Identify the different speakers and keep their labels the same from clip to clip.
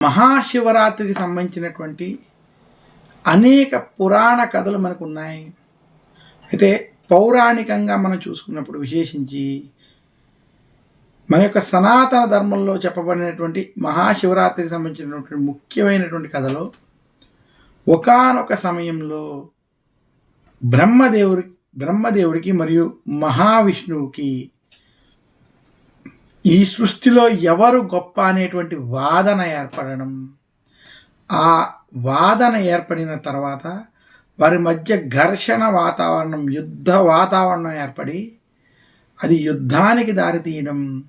Speaker 1: మహాశివరాత్రికి సంబంధించినటువంటి అనేక పురాణ కథలు మనకు ఉన్నాయి అయితే పౌరాణికంగా మనం చూసుకున్నప్పుడు విశేషించి మన యొక్క సనాతన ధర్మంలో చెప్పబడినటువంటి మహాశివరాత్రికి సంబంధించినటువంటి ముఖ్యమైనటువంటి కథలో ఒకానొక సమయంలో బ్రహ్మదేవుడి బ్రహ్మదేవుడికి మరియు మహావిష్ణువుకి ఈ సృష్టిలో ఎవరు గొప్ప అనేటువంటి వాదన ఏర్పడడం? ఆ వాదన ఏర్పడిన తర్వాత వారి మధ్య ఘర్షణ వాతావరణం యుద్ధ వాతావరణం ఏర్పడి అది యుద్ధానికి దారితీయడం.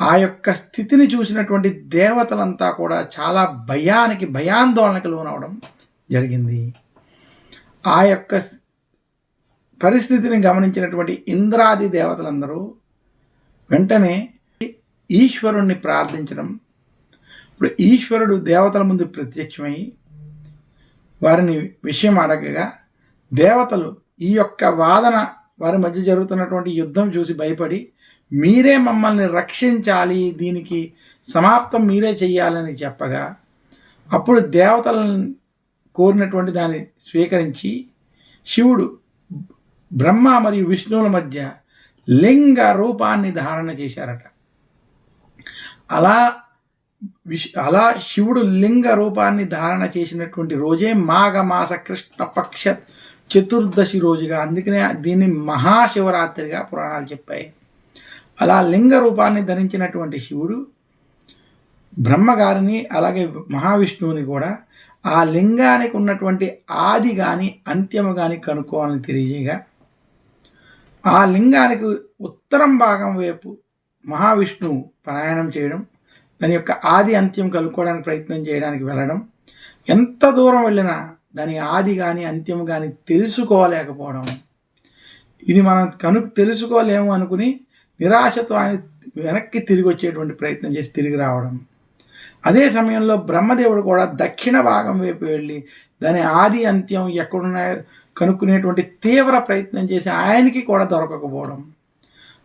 Speaker 1: ఆ యొక్క స్థితిని చూసినటువంటి దేవతలంతా కూడా చాలా భయానికి భయాందోళనకు లోనవడం జరిగింది. ఆ యొక్క పరిస్థితిని గమనించినటువంటి ఇంద్రాది దేవతలందరూ వెంటనే ఈశ్వరుణ్ణి ప్రార్థించడం. ఇప్పుడు ఈశ్వరుడు దేవతల ముందు ప్రత్యక్షమై వారిని విషయం అడగగా దేవతలు ఈ యొక్క వాదన వారి మధ్య జరుగుతున్నటువంటి యుద్ధం చూసి భయపడి మీరే మమ్మల్ని రక్షించాలి దీనికి సమాప్తం మీరే చెయ్యాలని చెప్పగా అప్పుడు దేవతలను కోరినటువంటి దాన్ని స్వీకరించి శివుడు బ్రహ్మ మరియు విష్ణువుల మధ్య లింగ రూపాన్ని ధారణ చేశారట. అలా విష్ అలా శివుడు లింగ రూపాన్ని ధారణ చేసినటువంటి రోజే మాఘమాస కృష్ణపక్ష చతుర్దశి రోజుగా అందుకనే దీన్ని మహాశివరాత్రిగా పురాణాలు చెప్పాయి. అలా లింగ రూపాన్ని ధరించినటువంటి శివుడు బ్రహ్మగారిని అలాగే మహావిష్ణువుని కూడా ఆ లింగానికి ఉన్నటువంటి ఆది కానీ అంత్యము కానీ కనుక్కోవాలని తెలియజేయగా ఆ లింగానికి ఉత్తరం భాగం వైపు మహావిష్ణువు ప్రయాణం చేయడం దాని యొక్క ఆది అంత్యం కలుపుకోవడానికి ప్రయత్నం చేయడానికి వెళ్ళడం ఎంత దూరం వెళ్ళినా దాని ఆది కానీ అంత్యం కానీ తెలుసుకోలేకపోవడం. ఇది మనం కనుక తెలుసుకోలేము అనుకుని నిరాశతో ఆయన వెనక్కి తిరిగి వచ్చేటువంటి ప్రయత్నం చేసి తిరిగి రావడం. అదే సమయంలో బ్రహ్మదేవుడు కూడా దక్షిణ భాగం వైపు వెళ్ళి దాని ఆది అంత్యం ఎక్కడున్నాయో కనుక్కునేటువంటి తీవ్ర ప్రయత్నం చేసి ఆయనకి కూడా దొరకకపోవడం.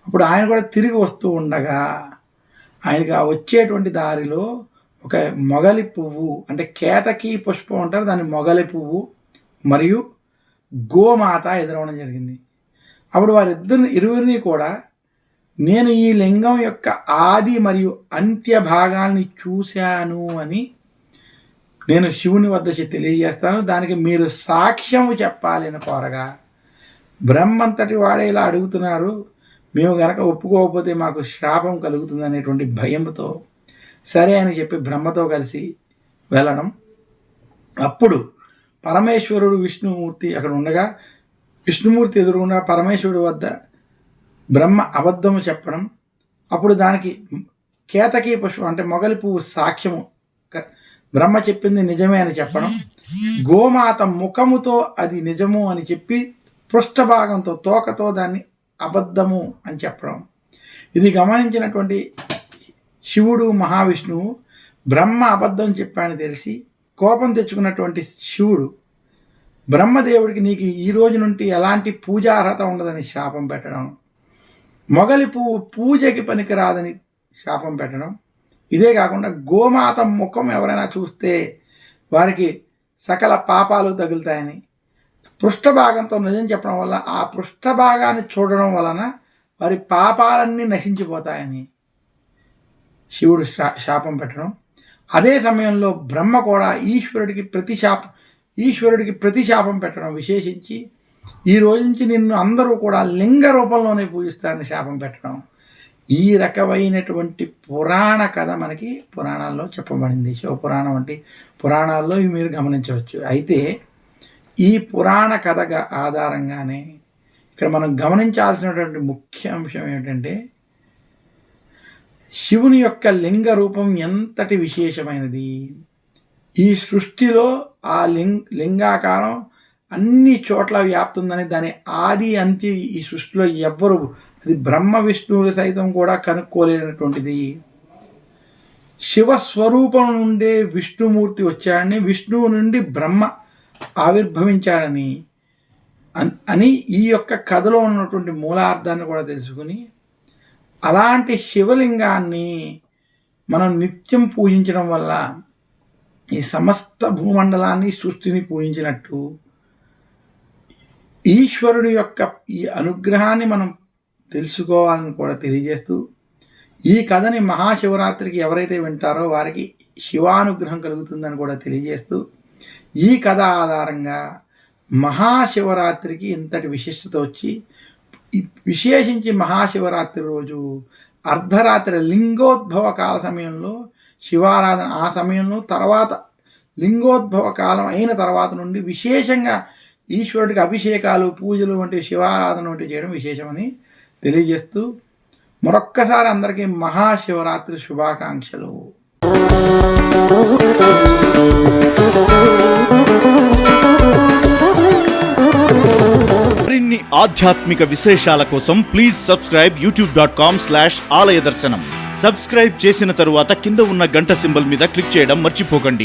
Speaker 1: అప్పుడు ఆయన కూడా తిరిగి వస్తూ ఉండగా ఆయనకి ఆ వచ్చేటువంటి దారిలో ఒక మొగలి పువ్వు అంటే కేతకి పుష్పం అంటారు దాని మొగలి పువ్వు మరియు గోమాత ఎదురవడం జరిగింది. అప్పుడు వారిద్దరిని ఇరువురిని కూడా నేను ఈ లింగం యొక్క ఆది మరియు అంత్య భాగాల్ని చూశాను అని నేను శివుని వద్ద తెలియజేస్తాను. దానికి మీరు సాక్ష్యం చెప్పాలని కోరగా బ్రహ్మంతటి వాడే ఇలా అడుగుతున్నారు. మేము గనక ఒప్పుకోకపోతే మాకు శాపం కలుగుతుంది అనేటువంటి భయంతో సరే అని చెప్పి బ్రహ్మతో కలిసి వెళ్ళడం. అప్పుడు పరమేశ్వరుడు విష్ణుమూర్తి అక్కడ ఉండగా విష్ణుమూర్తి ఎదురుగుండా పరమేశ్వరుడు వద్ద బ్రహ్మ అబద్ధము చెప్పడం. అప్పుడు దానికి కేతకీ పుష్పం అంటే మొగలి పువ్వు సాక్ష్యము బ్రహ్మ చెప్పింది నిజమే అని చెప్పడం. గోమాత ముఖముతో అది నిజము అని చెప్పి పృష్ఠభాగంతో తోకతో దాన్ని అబద్ధము అని చెప్పడం. ఇది గమనించినటువంటి శివుడు మహావిష్ణువు బ్రహ్మ అబద్ధం చెప్పాడని తెలిసి కోపం తెచ్చుకున్నటువంటి శివుడు బ్రహ్మదేవుడికి నీకు ఈ రోజు నుండి ఎలాంటి పూజార్హత ఉండదని శాపం పెట్టడం మొగలి పువ్వు పూజకి పనికిరాదని శాపం పెట్టడం ఇదే కాకుండా గోమాత ముఖం ఎవరైనా చూస్తే వారికి సకల పాపాలు తగులుతాయని పృష్ఠభాగంతో నిజం చెప్పడం వల్ల ఆ పృష్ఠభాగాన్ని చూడడం వలన వారి పాపాలన్నీ నశించిపోతాయని శివుడు శా శాపం పెట్టడం. అదే సమయంలో బ్రహ్మ కూడా ఈశ్వరుడికి ప్రతి శాపం ఈశ్వరుడికి ప్రతి శాపం పెట్టడం విశేషించి ఈ రోజు నుంచి నిన్ను అందరూ కూడా లింగ రూపంలోనే పూజిస్తారని శాపం పెట్టడం. ఈ రకమైనటువంటి పురాణ కథ మనకి పురాణాల్లో చెప్పబడింది. శివపురాణం వంటి పురాణాల్లో ఇవి మీరు గమనించవచ్చు. అయితే ఈ పురాణ కథగా ఆధారంగానే ఇక్కడ మనం గమనించాల్సినటువంటి ముఖ్య అంశం ఏమిటంటే శివుని యొక్క లింగ రూపం ఎంతటి విశేషమైనది? ఈ సృష్టిలో ఆ లింగ లింగాకారం అన్ని చోట్ల వ్యాప్తుందని దాని ఆది అంతి ఈ సృష్టిలో ఎవ్వరు అది బ్రహ్మ విష్ణువులు సైతం కూడా కనుక్కోలేనటువంటిది. శివస్వరూపం నుండే విష్ణుమూర్తి వచ్చాడని విష్ణువు నుండి బ్రహ్మ ఆవిర్భవించాడని అని ఈ యొక్క కథలో ఉన్నటువంటి మూలార్థాన్ని కూడా తెలుసుకుని అలాంటి శివలింగాన్ని మనం నిత్యం పూజించడం వల్ల ఈ సమస్త భూమండలాన్ని సృష్టిని పూజించినట్టు ఈశ్వరుని యొక్క ఈ అనుగ్రహాన్ని మనం తెలుసుకోవాలని కూడా తెలియజేస్తూ ఈ కథని మహాశివరాత్రికి ఎవరైతే వింటారో వారికి శివానుగ్రహం కలుగుతుందని కూడా తెలియజేస్తూ ఈ కథ ఆధారంగా మహాశివరాత్రికి ఇంతటి విశిష్టత వచ్చి విశేషించి మహాశివరాత్రి రోజు అర్ధరాత్రి లింగోద్భవ కాల సమయంలో శివారాధన ఆ సమయంలో తర్వాత లింగోద్భవ కాలం అయిన తర్వాత నుండి విశేషంగా ఈశ్వరుడికి అభిషేకాలు పూజలు వంటి శివారాధన వంటి చేయడం విశేషమని తెలియజేస్తూ మరొక్కసారి అందరికీ మహాశివరాత్రి శుభాకాంక్షలు.
Speaker 2: ఆధ్యాత్మిక విశేషాల కోసం please subscribe YouTube dot com slash ఆలయ దర్శనం. సబ్స్క్రైబ్ చేసిన తరువాత కింద ఉన్న గంట సింబల్ మీద క్లిక్ చేయడం మర్చిపోకండి.